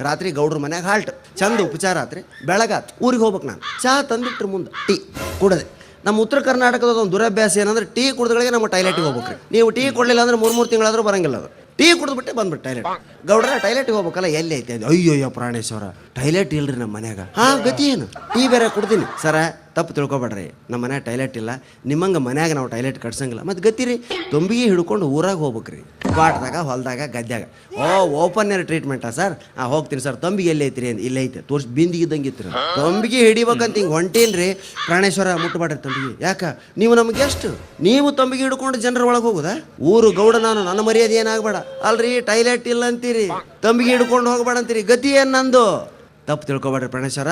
ರಾತ್ರಿ ಗೌಡ್ರ ಮನ್ಯಾಗ ಹಾಲ್ಟ್ ಚಂದ ಉಪಚಾರ ಆತ್ರಿ. ಬೆಳಗಾತ್. ಊರಿಗೆ ಹೋಗ್ಬೇಕು ನಾನು. ಚಹಾ ತಂದಿಟ್ರು ಮುಂದೆ. ಟೀ ಕುಡದೆ. ನಮ್ಮ ಉತ್ತರ ಕರ್ನಾಟಕದ ಒಂದು ದುರಭ್ಯಾಸ ಏನಂದ್ರೆ ಟೀ ಕುಡಿದ್ಗಳಿಗೆ ನಮ್ಮ ಟೈಲೆಟಿಗೆ ಹೋಗ್ಬೇಕ್ರಿ. ನೀವು ಟೀ ಕೊಡಲಿಲ್ಲ ಅಂದ್ರೆ ಮೂರು ಮೂರು ತಿಂಗಳಾದ್ರೂ ಬರಂಗಿಲ್ಲ ಅದು. ಟೀ ಕುಡಿದ್ಬಿಟ್ಟೆ ಬಂದ್ಬಿಟ್ಟು ಟೈಲೆಟ್ ಗೌಡ್ರ ಟೈಲೆಟ್ಗೆ ಹೋಗ್ಬೇಕಲ್ಲ, ಎಲ್ಲಿ ಐತೆ ಅಯ್ಯೋಯ್ಯೋ ಅಯ್ಯೋ ಅಯ್ಯೋ ಪ್ರಾಣೇಶ್ವರ. ಟೈಲೆಟ್ ಇಲ್ರಿ ನಮ್ಮ ಮನ್ಯಾಗ. ಹಾ, ಗತಿ ಏನು? ಟೀ ಬೇರೆ ಕುಡ್ತೀನಿ ಸರ, ತಪ್ಪು ತಿಳ್ಕೊಬೇಡ್ರಿ. ನಮ್ಮ ಮನ್ಯಾಗ ಟೈಲೆಟ್ ಇಲ್ಲ. ನಿಮ್ಮಂಗೆ ಮನ್ಯಾಗ ನಾವು ಟೈಲೆಟ್ ಕಟ್ಸಂಗಿಲ್ಲ. ಮತ್ತು ಗತಿ ರೀ, ತುಂಬಿಗೆ ಹಿಡ್ಕೊಂಡು ಊರಾಗ ಹೋಗ್ಬೇಕ್ರಿ. ಬಾಟ್ದಾಗ, ಹೊಲದಾಗ ಗದ್ದೆಗ ಓ ಓಪನ್ ಏರ್ ಟ್ರೀಟ್ಮೆಂಟಾ ಸರ್? ಹಾಂ ಹೋಗ್ತೀನಿ ಸರ್. ತಂಬಿಗೆ ಎಲ್ಲಿ ಐತ್ರಿ ಅಂತ ಇಲ್ಲೇ ಐತೆ. ತೋರ್ಸಿ ಬಿಂದಿಗೆ ಇದ್ದಂಗೆ ಇತ್ತು ತಂಬಿಗೆ ಹಿಡಿಬೇಕಂತ ಹಿಂಗೆ ಹೊಂಟೇನ್ರಿ? ಪ್ರಾಣೇಶ್ವರ ಮುಟ್ಟಬಾಡ್ರಿ ತಂಬಿಗೆ. ಯಾಕ? ನೀವು ನಮ್ಗೆ ಎಷ್ಟು? ನೀವು ತಂಬಿಗೆ ಹಿಡ್ಕೊಂಡು ಜನರ ಒಳಗೆ ಹೋಗುದಾ? ಊರು ಗೌಡ ನಾನು, ನನ್ನ ಮರ್ಯಾದೆ ಏನಾಗಬೇಡ. ಅಲ್ರಿ ಟೈಲೆಟ್ ಇಲ್ಲ ಅಂತೀರಿ ತಂಬಿಗೆ ಹಿಡ್ಕೊಂಡು ಹೋಗ್ಬೇಡ ಅಂತೀರಿ. ಗತಿ ಏನು ನಂದು? ತಪ್ಪು ತಿಳ್ಕೊಬೇಡ್ರಿ ಪ್ರಾಣೇಶ್ವರ.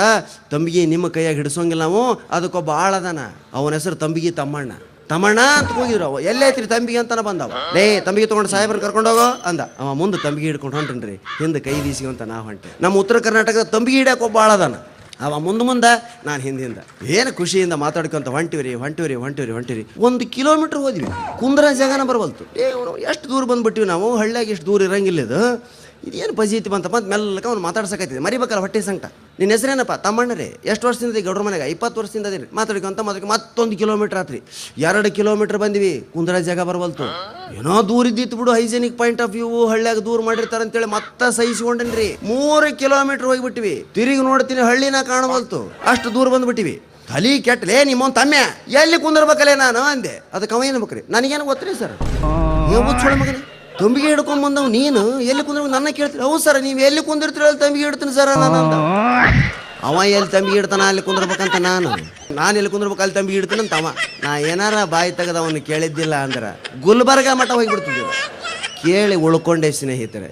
ತಂಬಿಗೆ ನಿಮ್ಮ ಕೈಯಾಗ ಹಿಡಿಸೋಂಗಿಲ್ಲ ನಾವು. ಅದಕ್ಕೊಬ್ಬ ಆಳದಾನ ಅವನ ಹೆಸರು ತಂಬಿಗೆ ತಮ್ಮಣ್ಣ. ತಮ್ಮಣ್ಣ ಅಂತ ಕೂಗಿದ್ರು ಅವ. ಎಲ್ಲೈತ್ರಿ ತಂಬಿಗೆ ಅಂತಾನ ಬಂದವ. ಲೇ, ತಂಬಿಗೆ ತಗೊಂಡು ಸಾಹೇಬ್ರನ್ನ ಕರ್ಕೊಂಡು ಹೋಗೋ ಅಂದ. ಅವ ಮುಂದೆ ತಂಬಿಗೆ ಹಿಡ್ಕೊಂಡು ಹೊಂಟನ್ರಿ. ಹಿಂದೆ ಕೈ ಬೀಸಿಗೆ ನಾ ಹೊಂಟೆ. ನಮ್ಮ ಉತ್ತರ ಕರ್ನಾಟಕದ ತಂಬಿಗೆ ಹಿಡಿಯಕ್ಕೆ ಒಬ್ಬ ಆಳದಾನ. ಅವ ಮುಂದೆ ಮುಂದೆ, ನಾನು ಹಿಂದಿಂದ ಏನು ಖುಷಿಯಿಂದ ಮಾತಾಡ್ಕೊಂತ ಹೊಂಟಿವ್ರಿ ಹೊಂಟಿವ್ರಿ ಹೊಂಟಿವ್ರಿ ಹೊಂಟಿವ್ರಿ. ಒಂದು ಕಿಲೋಮೀಟ್ರ್ ಹೋದ್ವಿ. ಕುಂದ್ರ ಜಗನ ಬರವಲ್ತು. ಏ ಎಷ್ಟು ದೂರ ಬಂದ್ಬಿಟ್ಟಿವಿ ನಾವು? ಹಳ್ಳಿಯಾಗ ಎಷ್ಟು ದೂರ ಇರಂಗಿಲ್ಲ ಇದು. ಇದೇನು ಪಜೀತಿ ಅಂತ ಮೆಲ್ಲಕ ಅವ್ನು ಮಾತಾಡ್ಸಕತ್ತಿದೆ ಮರಿಬೇಕಲ್ಲ ಹೊಟ್ಟೆ ಸಂಕಟ. ನಿನ್ನ ಹೆಸರೇನಪ್ಪ? ತಮ್ಮಣ್ಣರೇ. ಎಷ್ಟು ವರ್ಷದಿಂದ ಗೌಡ್ರ ಮನೆಗೆ? ಇಪ್ಪತ್ತು ವರ್ಷದಿಂದ ಅದೇ ಮಾತಾಡ್ಕೊಂತ ಮೊದಲಿಗೆ ಮತ್ತೊಂದು ಕಿಲೋಮೀಟರ್ ಆತ್ರಿ. ಎರಡು ಕಿಲೋಮೀಟ್ರ್ ಬಂದ್ವಿ. ಕುಂದ್ರ ಜಾಗ ಬರವಲ್ತು. ಏನೋ ದೂರ ಇದ್ದಿತ್ತು ಬಿಡು ಹೈಜೆನಿಕ್ ಪಾಯಿಂಟ್ ಆಫ್ ವ್ಯೂ ಹಳ್ಳಿಯಾಗ ದೂರ ಮಾಡಿರ್ತಾರ ಅಂತೇಳಿ ಮತ್ತೆ ಸಹಿಸ್ಕೊಂಡೇನ್ರಿ. ಮೂರು ಕಿಲೋಮೀಟ್ರ್ ಹೋಗ್ಬಿಟ್ಟಿವಿ. ತಿರುಗಿ ನೋಡ್ತೀನಿ ಹಳ್ಳಿನ ಕಾಣವಲ್ತು. ಅಷ್ಟು ದೂರ ಬಂದ್ಬಿಟ್ಟಿವಿ. ತಲಿ ಕೆಟ್ಟಲೇ ನಿಮ್ಮೊಂದು ತಮ್ಮೆ. ಎಲ್ಲಿ ಕುಂದಿರ್ಬೇಕಲ್ಲೇ ನಾನು? ಅಂದೆ. ಅದಕ್ಕೆ ಅವ ಏನು ಬೇಕ್ರಿ? ನನಗೇನು ಗೊತ್ತ್ರಿ ಸರ್? ನೀವು ಮಗನೇ. ತಂಬಿಗೆ ಹಿಡ್ಕೊಂಡ್ ಬಂದವ್ ನೀನು? ಎಲ್ಲಿ ಕುಂದ್ರ ನನ್ನ ಕೇಳ್ತೀರಿ ಹೌದು ಸರ್, ನೀವು ಎಲ್ಲಿ ಕುಂದಿರ್ತೀರ ಅಲ್ಲಿ ತಂಬಿಗೆ ಹಿಡ್ತೀನಿ ಸರ್ ನಾನು ಅವ ಎಲ್ಲಿ ತಂಬಿಗೆ ಹಿಡ್ತಾನ ಅಲ್ಲಿ ಕುಂದ್ರಬೇಕಂತ ನಾನು. ನಾನು ಎಲ್ಲಿ ಕುಂದ್ರಬೇಕು ಅಲ್ಲಿ ತಂಬಿಗೆ ಹಿಡ್ತೀನಿ ಅಂತ ಅವ. ನಾ ಏನಾರ ಬಾಯಿ ತೆಗೆದ ಅವನು ಕೇಳಿದ್ದಿಲ್ಲ ಅಂದ್ರೆ ಗುಲ್ಬರ್ಗ ಮಠ ಹೋಗಿಬಿಡ್ತಿದ್ದೀವಿ ಕೇಳಿ ಉಳ್ಕೊಂಡೆ ಸ್ನೇಹಿತರೆ.